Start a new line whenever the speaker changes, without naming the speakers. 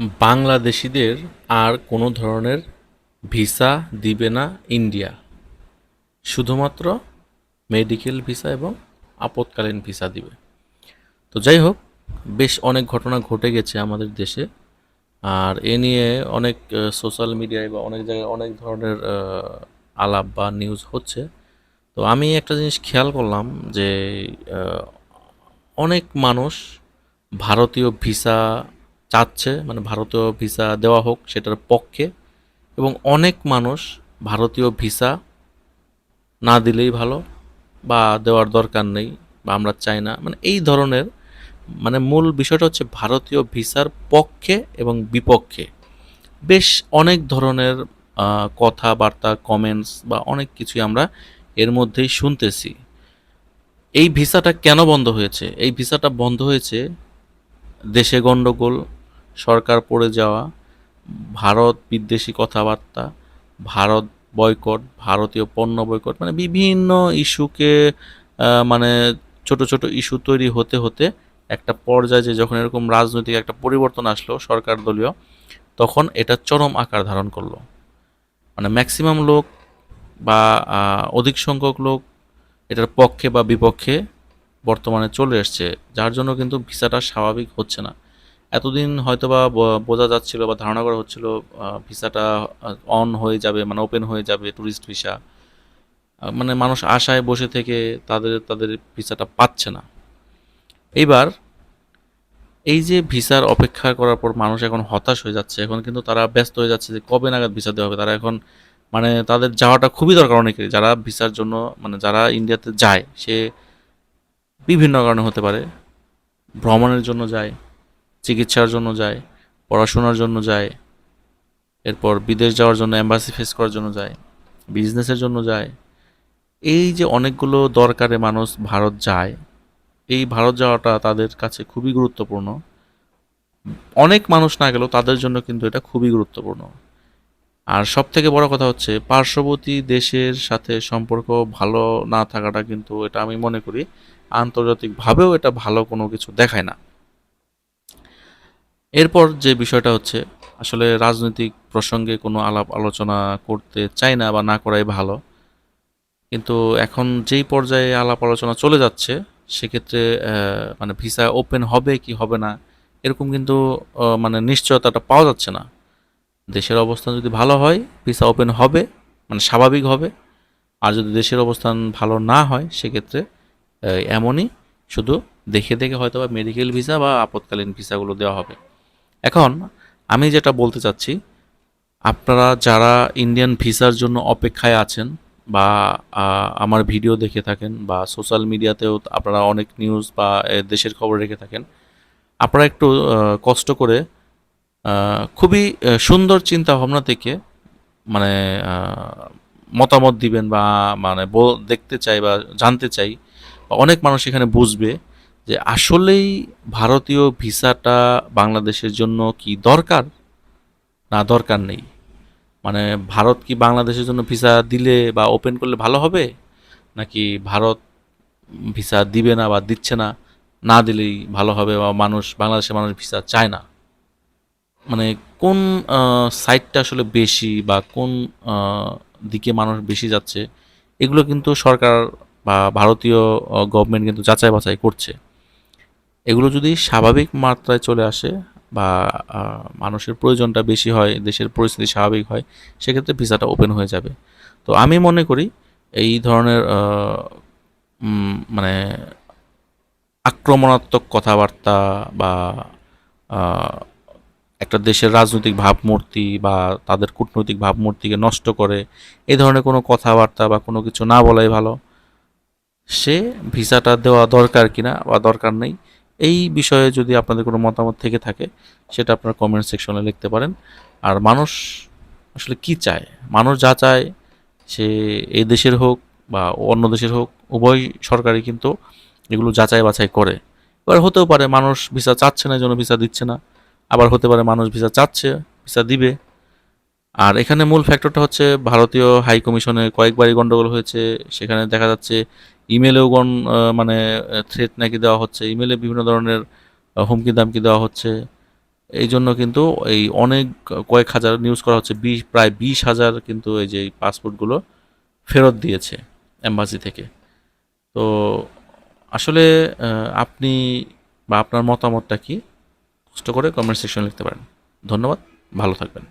বাংলাদেশিদের আর কোনো ধরনের ভিসা দিবে না ইন্ডিয়া। শুধুমাত্র মেডিকেল ভিসা এবং আপৎকালীন ভিসা দিবে। তো যাই হোক, বেশ অনেক ঘটনা ঘটে গেছে আমাদের দেশে। আর এ নিয়ে অনেক সোশ্যাল মিডিয়ায় বা অনেক জায়গায় অনেক ধরনের আলাপ বা নিউজ হচ্ছে। তো আমি একটা জিনিস খেয়াল করলাম যে অনেক মানুষ ভারতীয় ভিসা চাচ্ছে মানে ভারতীয় ভিসা দেওয়া হোক সেটার পক্ষে। এবং অনেক মানুষ ভারতীয় ভিসা না দিলেই ভালো বা দেওয়ার দরকার নেই বা আমরা চাই না। মানে এই ধরনের মানে মূল বিষয়টা হচ্ছে ভারতীয় ভিসার পক্ষে এবং বিপক্ষে। বেশ অনেক ধরনের কথাবার্তা কমেন্টস বা অনেক কিছুই আমরা এর মধ্যেই শুনতেছি। এই ভিসাটা কেন বন্ধ হয়েছে? এই ভিসাটা বন্ধ হয়েছে দেশে গণ্ডগোল সরকার পড়ে যাওয়া, ভারত বিদ্বেষী কথাবার্তা, ভারত বয়কট, ভারতীয় পণ্য বয়কট মানে বিভিন্ন ইস্যুকে মানে ছোট ছোট ইস্যু তৈরি হতে হতে একটা পর্যায়ে যে যখন এরকম রাজনৈতিক একটা পরিবর্তন আসলো সরকার দলীয়, তখন এটা চরম আকার ধারণ করল। মানে ম্যাক্সিমাম লোক বা অধিক সংখ্যক লোক এটার পক্ষে বা বিপক্ষে বর্তমানে চলে এসছে, যার জন্য কিন্তু ভিসাটা স্বাভাবিক হচ্ছে না। এতদিন হয়তোবা ব- বোঝা যাচ্ছিল বা ধারণা করা হচ্ছিল ভিসাটা অন হয়ে যাবে মানে ওপেন হয়ে যাবে ট্যুরিস্ট ভিসা মানে মানুষ আশায় বসে থেকে তাদের তাদের ভিসাটা পাচ্ছে না। এইবার এই যে ভিসার অপেক্ষা করার পর মানুষ এখন হতাশ হয়ে যাচ্ছে, এখন কিন্তু তারা ব্যস্ত হয়ে যাচ্ছে যে কবে নাগাদ ভিসা দেওয়া হবে। তারা এখন মানে তাদের যাওয়াটা খুবই দরকার অনেকেরই। যারা ভিসার জন্য মানে যারা ইন্ডিয়াতে যায়, সে বিভিন্ন কারণে হতে পারে, ভ্রমণের জন্য যায়। চিকিৎসার জন্য যায়, পড়াশোনার জন্য যায়, এরপর বিদেশ যাওয়ার জন্য অ্যাম্বাসি ফেস করার জন্য যায় বিজনেসের জন্য যায়। এই যে অনেকগুলো দরকারে মানুষ ভারত যায়, এই ভারত যাওয়াটা তাদের কাছে খুবই গুরুত্বপূর্ণ। অনেক মানুষ না গেলেও তাদের জন্য কিন্তু এটা খুবই গুরুত্বপূর্ণ। আর সব থেকে বড় কথা হচ্ছে, পার্শ্ববর্তী দেশের সাথে সম্পর্ক ভালো না থাকাটা কিন্তু এটা আমি মনে করি, আন্তর্জাতিকভাবেও এটা ভালো কোনো কিছু দেখায় না। এরপর যে বিষয়টা হচ্ছে, আসলে রাজনৈতিক প্রসঙ্গে কোনো আলাপ আলোচনা করতে চাই না বা না করাই ভালো। কিন্তু এখন যেই পর্যায়ে আলাপ আলোচনা চলে যাচ্ছে, সেক্ষেত্রে মানে ভিসা ওপেন হবে কি হবে না, এরকম কিন্তু মানে নিশ্চয়তাটা পাওয়া যাচ্ছে না। দেশের অবস্থান যদি ভালো হয়, ভিসা ওপেন হবে মানে স্বাভাবিক হবে। আর যদি দেশের অবস্থান ভালো না হয়, সেক্ষেত্রে এমনই শুধু দেখে দেখে হয়তো বা মেডিকেল ভিসা বা আপৎকালীন ভিসাগুলো দেওয়া হবে। এখন আমি যেটা বলতে চাচ্ছি, আপনারা যারা ইন্ডিয়ান ভিসার জন্য অপেক্ষায় আছেন বা আমার ভিডিও দেখে থাকেন বা সোশ্যাল মিডিয়াতেও আপনারা অনেক নিউজ বা দেশের খবর রেখে থাকেন, আপনারা একটু কষ্ট করে খুবই সুন্দর চিন্তা ভাবনা থেকে মানে মতামত দিবেন বা মানে দেখতে চাই বা জানতে চাই, অনেক মানুষ এখানে বুঝবে। যে আসলেই ভারতীয় ভিসাটা বাংলাদেশের জন্য কি দরকার? না, দরকার নেই। মানে ভারত কি বাংলাদেশের জন্য ভিসা দিলে বা ওপেন করলে ভালো হবে? নাকি ভারত ভিসা দিবে না বা দিচ্ছে না না দিলেই ভালো হবে বা মানুষ, বাংলাদেশের মানুষ ভিসা চায় না? মানে কোন সাইটটা আসলে বেশি বা কোন দিকে মানুষ বেশি যাচ্ছে, এগুলো কিন্তু সরকার বা ভারতীয় গভর্নমেন্ট কিন্তু যাচাই বাছাই করছে। এগুলো যদি স্বাভাবিক মাত্রায় চলে আসে বা মানুষের প্রয়োজনটা বেশি হয়, দেশের পরিস্থিতি স্বাভাবিক হয়, সেক্ষেত্রে ভিসাটা ওপেন হয়ে যাবে। তো আমি মনে করি এই ধরনের মানে আক্রমণাত্মক কথাবার্তা বা একটা দেশের রাজনৈতিক ভাবমূর্তি বা তাদের কূটনৈতিক ভাবমূর্তিকে নষ্ট করে এই ধরনের কোনো কথাবার্তা বা কোনো কিছু না বলাই ভালো। সে ভিসাটা দেওয়া দরকার কিনা বা দরকার নেই এই বিষয়ে যদি আপনাদের কোনো মতামত থেকে থাকে, সেটা আপনার কমেন্ট সেকশনে লিখতে পারেন। আর মানুষ আসলে কি চায়? মানুষ যা চায়, সে এই দেশের হোক বা অন্য দেশের হোক, উভয় সরকারই কিন্তু এগুলো যাচাই বাছাই করে। এবার হতেও পারে মানুষ ভিসা চাচ্ছে না, এই জন্য ভিসা দিচ্ছে না। আবার হতে পারে মানুষ ভিসা চাচ্ছে, ভিসা দিবে। আর এখানে মূল ফ্যাক্টরটা হচ্ছে ভারতীয় হাই কমিশনে কয়েকবারই গন্ডগোল হয়েছে। সেখানে দেখা যাচ্ছে ইমেলেও গণ মানে থ্রেট নাকি দেওয়া হচ্ছে। ইমেলে বিভিন্ন ধরনের হুমকি দামকি দেওয়া হচ্ছে। এই জন্য কিন্তু এই অনেক, কয়েক হাজার নিউজ করা হচ্ছে, বিশ, প্রায় বিশ হাজার কিন্তু এই যে পাসপোর্টগুলো ফেরত দিয়েছে অ্যাম্বাসি থেকে। তো আসলে আপনি বা আপনার মতামতটা কি? কষ্ট করে কমেন্ট সেকশনে লিখতে পারেন। ধন্যবাদ, ভালো থাকবেন।